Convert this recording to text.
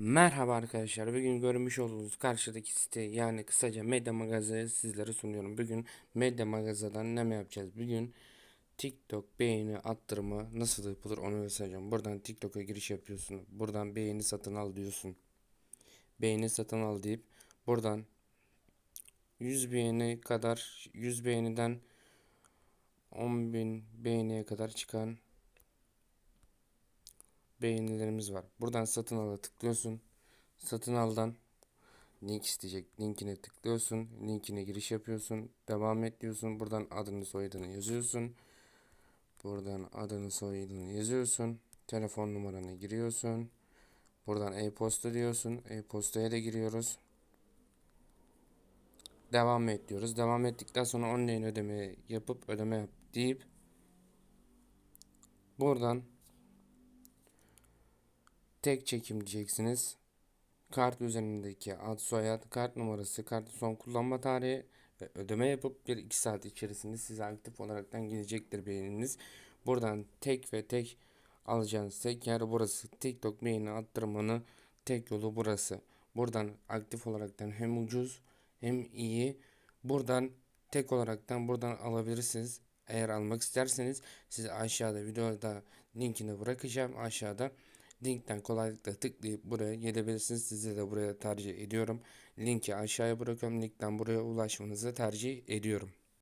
Merhaba arkadaşlar. Bugün görmüş olduğunuz karşıdaki site yani kısaca Medya Magaza'yı sizlere sunuyorum. Bugün Medya Magaza'dan ne mi yapacağız? Bugün TikTok beğeni attırma nasıl yapılır onu göstereceğim. Buradan TikTok'a giriş yapıyorsun. Buradan beğeni satın al diyorsun. Beğeni satın al deyip buradan 100 beğeni kadar 100 beğeniden 10.000 beğeniye kadar çıkan beğenilerimiz var. Buradan satın ala tıklıyorsun. Satın aldan link isteyecek. Linkine tıklıyorsun. Linkine giriş yapıyorsun. Devam et diyorsun. Buradan adını soyadını yazıyorsun. Buradan adını soyadını yazıyorsun. Telefon numaranı giriyorsun. Buradan e-posta diyorsun. E-postaya da giriyoruz. Devam et diyoruz. Devam ettikten sonra online ödeme yapıp ödeme yap deyip buradan tek çekim diyeceksiniz. Kart üzerindeki ad soyad, kart numarası, kartın son kullanma tarihi ve ödeme yapıp 1-2 saat içerisinde size aktif olaraktan gelecektir beğeniniz. Buradan tek ve tek alacağınız tek yer burası. TikTok beğeni attırmanın tek yolu burası. Buradan aktif olaraktan hem ucuz hem iyi. Buradan tek olaraktan buradan alabilirsiniz. Eğer almak isterseniz size aşağıda videoda linkini bırakacağım aşağıda. Linkten kolaylıkla tıklayıp buraya gelebilirsiniz. Sizi de buraya tercih ediyorum. Linki aşağıya bırakıyorum. Linkten buraya ulaşmanızı tercih ediyorum.